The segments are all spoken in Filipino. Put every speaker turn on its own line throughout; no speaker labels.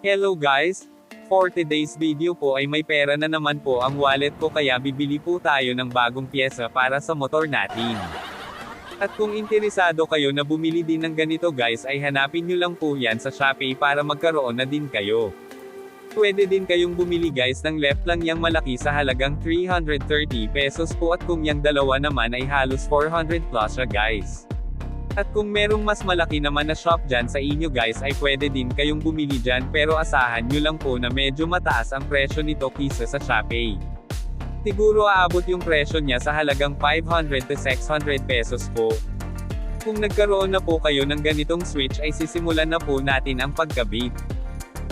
Hello guys! For today's video po ay may pera na naman po ang wallet ko kaya bibili po tayo ng bagong pyesa para sa motor natin. At kung interesado kayo na bumili din ng ganito guys ay hanapin nyo lang po yan sa Shopee para magkaroon na din kayo. Pwede din kayong bumili guys ng left lang yang malaki sa halagang 330 pesos po at kung yang dalawa naman ay halos 400 plus siya guys. At kung merong mas malaki naman na shop dyan sa inyo guys ay pwede din kayong bumili dyan pero asahan nyo lang po na medyo mataas ang presyo nito kisa sa Shopee. Siguro aabot yung presyo niya sa halagang 500 to 600 pesos po. Kung nagkaroon na po kayo ng ganitong switch ay sisimulan na po natin ang pagkabit.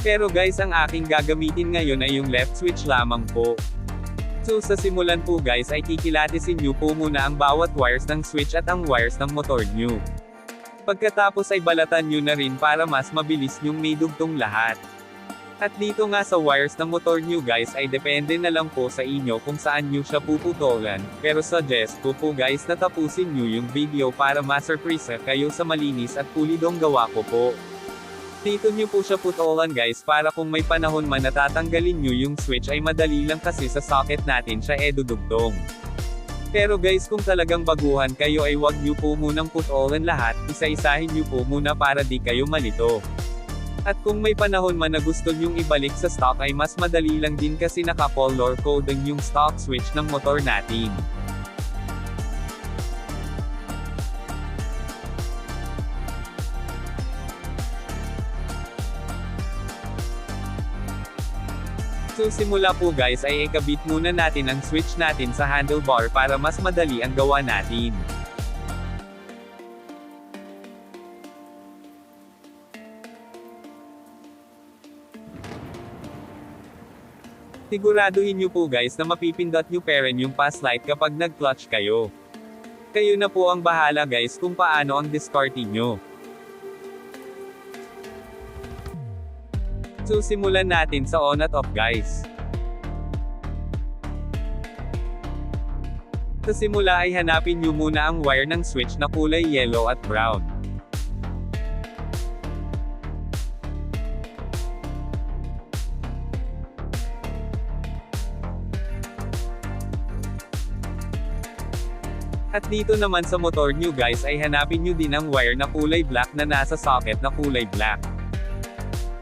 Pero guys ang aking gagamitin ngayon ay yung left switch lamang po. So sa simulan po guys ay kikilatisin nyo po muna ang bawat wires ng switch at ang wires ng motor nyo. Pagkatapos ay balatan nyo na rin para mas mabilis nyong may dugtong lahat. At dito nga sa wires ng motor nyo guys ay depende na lang po sa inyo kung saan nyo siya puputolan, pero suggest ko po guys na tapusin nyo yung video para ma-surprise kayo sa malinis at pulidong gawa ko po. Dito nyo po siya putolan guys para kung may panahon man natatanggalin nyo yung switch ay madali lang kasi sa socket natin siya edudugtong. Pero guys kung talagang baguhan kayo ay wag nyo po munang putolan lahat, isa-isahin nyo po muna para di kayo malito. At kung may panahon man na gusto nyong ibalik sa stock ay mas madali lang din kasi naka-color coding yung stock switch ng motor natin. So simula po guys ay ikabit muna natin ang switch natin sa handlebar para mas madali ang gawa natin. Siguraduhin nyo po guys na mapipindot nyo pa rin yung pass light kapag nag-clutch kayo. Kayo na po ang bahala guys kung paano ang discarding nyo. So simulan natin sa on at off guys. Sa simula ay hanapin nyo muna ang wire ng switch na kulay yellow at brown. At dito naman sa motor nyo guys ay hanapin nyo din ang wire na kulay black na nasa socket na kulay black.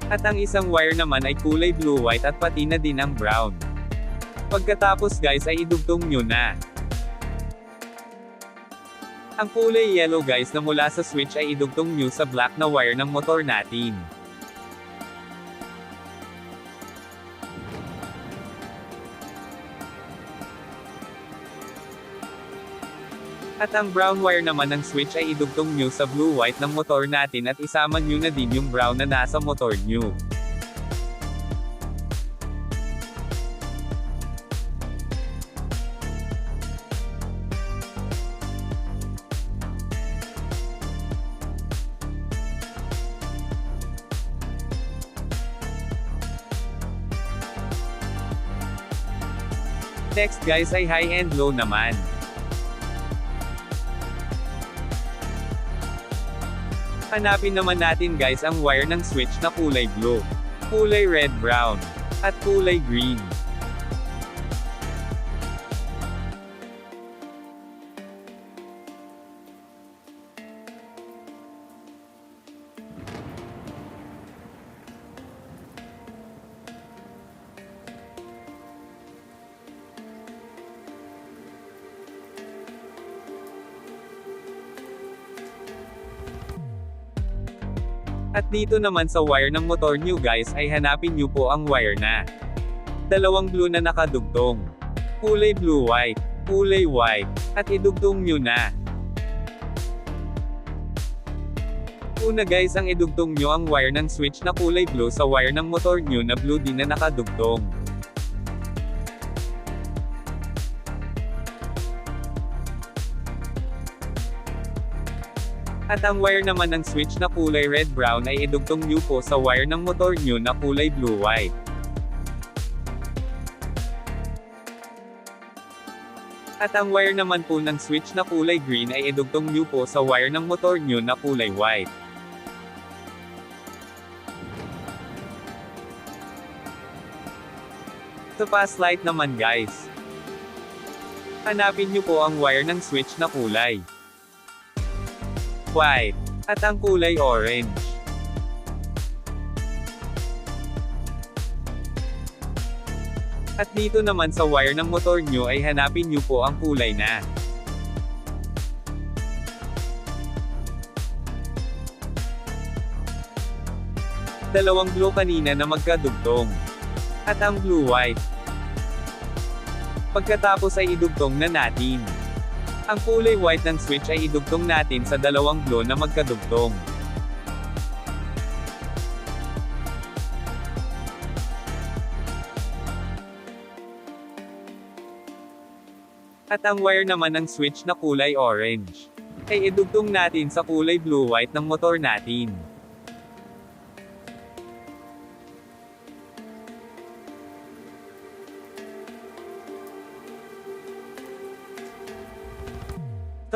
At ang isang wire naman ay kulay blue-white at pati na din ang brown. Pagkatapos guys ay idugtong nyo na. Ang kulay yellow guys na mula sa switch ay idugtong nyo sa black na wire ng motor natin. At ang brown wire naman ng switch ay idugtong nyo sa blue-white ng motor natin at isama nyo na din yung brown na nasa motor nyo. Next guys ay high and low naman. Hanapin naman natin guys ang wire ng switch na kulay blue, kulay red-brown, at kulay green. At dito naman sa wire ng motor nyo guys ay hanapin nyo po ang wire na. Dalawang blue na nakadugtong. Kulay blue-white, kulay white, at idugtong nyo na. Una guys ang idugtong nyo ang wire ng switch na kulay blue sa wire ng motor nyo na blue din na nakadugtong. At ang wire naman ng switch na kulay red-brown ay idugtong nyo po sa wire ng motor nyo na kulay blue-white. At ang wire naman po ng switch na kulay green ay idugtong nyo po sa wire ng motor nyo na kulay white. Sa fast light naman guys. Hanapin nyo po ang wire ng switch na kulay. White. At ang kulay orange. At dito naman sa wire ng motor nyo ay hanapin nyo po ang kulay na. Dalawang blue kanina na magkadugtong. At ang blue-white. Pagkatapos ay idugtong na natin. Ang kulay white ng switch ay idugtong natin sa dalawang blue na magkadugtong. At ang wire naman ng switch na kulay orange ay idugtong natin sa kulay blue-white ng motor natin.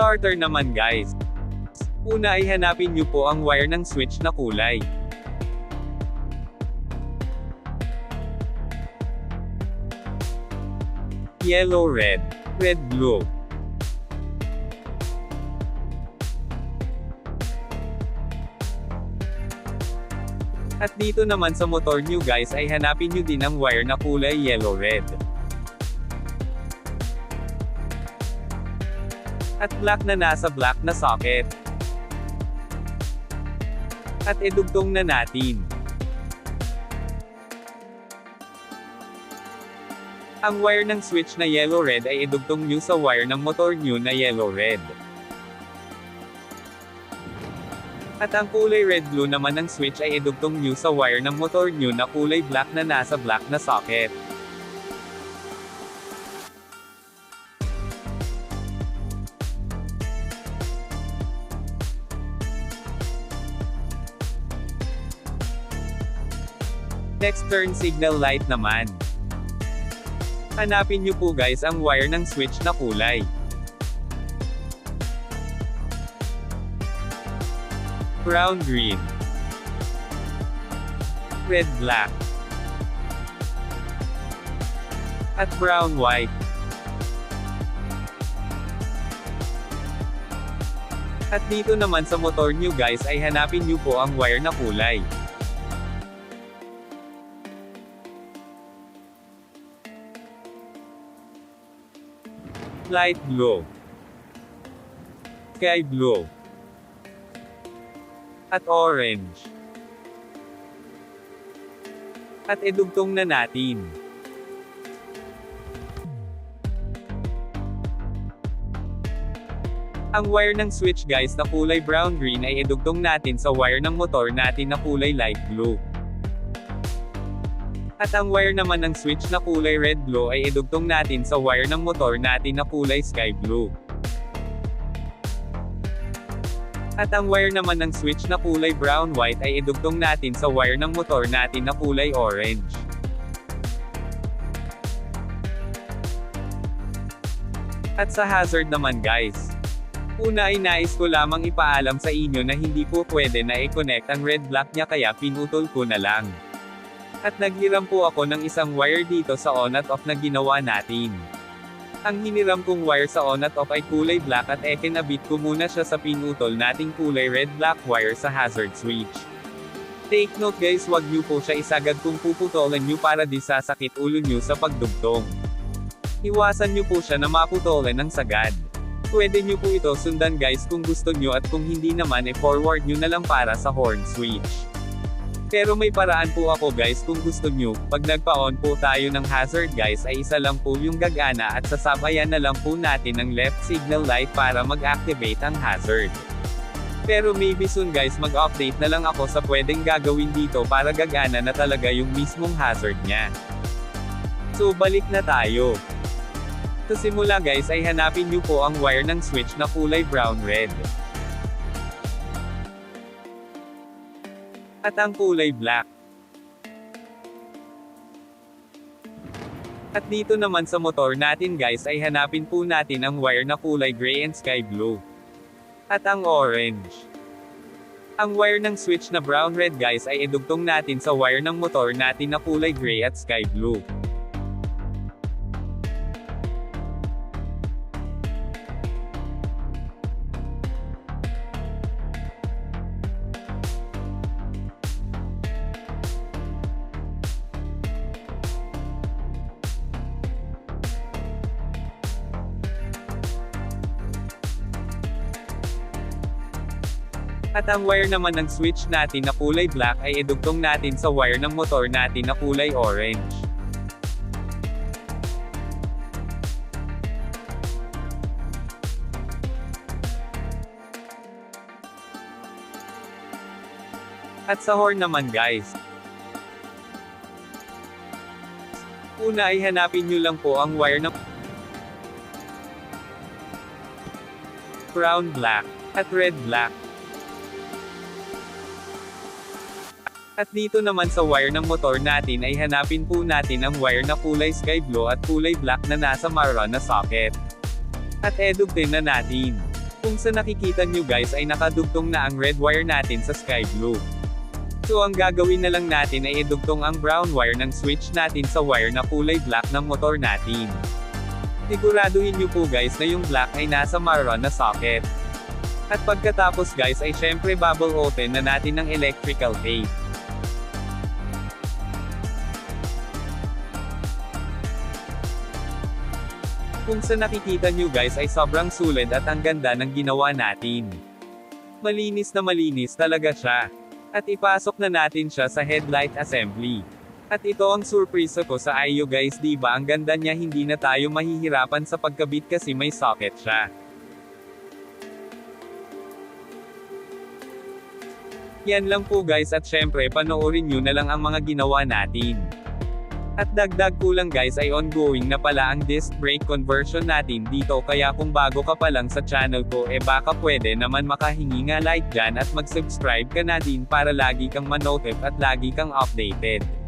Starter naman guys. Una ay hanapin nyo po ang wire ng switch na kulay. Yellow red, red blue. At dito naman sa motor nyo guys ay hanapin nyo din ang wire na kulay yellow red. At black na nasa black na socket. At idugtong na natin. Ang wire ng switch na yellow-red ay idugtong nyo sa wire ng motor nyo na yellow-red. At ang kulay red-blue naman ng switch ay idugtong nyo sa wire ng motor nyo na kulay black na nasa black na socket. Next turn signal light naman. Hanapin nyo po guys ang wire ng switch na kulay. Brown green. Red black. At brown white. At dito naman sa motor nyo guys ay hanapin nyo po ang wire na kulay. Light blue, sky blue, at orange. At idugtong na natin. Ang wire ng switch guys na kulay brown-green ay idugtong natin sa wire ng motor natin na kulay light blue. At ang wire naman ng switch na kulay red-blue ay idugtong natin sa wire ng motor natin na kulay sky blue. At ang wire naman ng switch na kulay brown-white ay idugtong natin sa wire ng motor natin na kulay orange. At sa hazard naman guys. Una ay nais ko lamang ipaalam sa inyo na hindi po pwede na i-connect ang red block niya kaya pinutol ko na lang. At naghiram po ako ng isang wire dito sa on at off na ginawa natin. Ang hiniram kong wire sa on at off ay kulay black at ekinabit ko muna siya sa pinutol nating kulay red-black wire sa hazard switch. Take note guys wag niyo po siya isagad kung puputolan niyo para di sasakit ulo niyo sa pagdugtong. Iwasan niyo po siya na maputolan ng sagad. Pwede niyo po ito sundan guys kung gusto niyo at kung hindi naman e forward niyo na lang para sa horn switch. Pero may paraan po ako guys kung gusto nyo, pag nagpa-on po tayo ng hazard guys ay isa lang po yung gagana at sasabayan na lang po natin ng left signal light para mag-activate ang hazard. Pero maybe soon guys mag-update na lang ako sa pwedeng gagawin dito para gagana na talaga yung mismong hazard niya. So balik na tayo. Sa simula guys ay hanapin nyo po ang wire ng switch na kulay brown-red. At ang kulay black. At dito naman sa motor natin guys ay hanapin po natin ang wire na kulay gray and sky blue. At ang orange. Ang wire ng switch na brown-red guys ay idugtong natin sa wire ng motor natin na kulay gray at sky blue. At ang wire naman ng switch natin na kulay black ay idugtong natin sa wire ng motor natin na kulay orange. At sa horn naman guys. Una ay hanapin nyo lang po ang wire ng brown black at red black. At dito naman sa wire ng motor natin ay hanapin po natin ang wire na kulay sky blue at kulay black na nasa maroon na socket. At edugtin na natin. Kung sa nakikita nyo guys ay nakadugtong na ang red wire natin sa sky blue. So ang gagawin na lang natin ay idugtong ang brown wire ng switch natin sa wire na kulay black ng motor natin. Siguraduhin nyo po guys na yung black ay nasa maroon na socket. At pagkatapos guys ay syempre bubble open na natin ng electrical tape. Kung sa nakikita nyo guys ay sobrang sulit at ang ganda ng ginawa natin. Malinis na malinis talaga siya. At ipasok na natin siya sa headlight assembly. At ito ang surprise ko sa IO guys di ba ang ganda niya hindi na tayo mahihirapan sa pagkabit kasi may socket siya. Yan lang po guys at syempre panoorin nyo na lang ang mga ginawa natin. At dagdag ko lang guys ay ongoing na pala ang disc brake conversion natin dito kaya kung bago ka pa lang sa channel ko eh baka pwede naman makahingi nga like dyan at mag-subscribe ka na din para lagi kang manotif at lagi kang updated.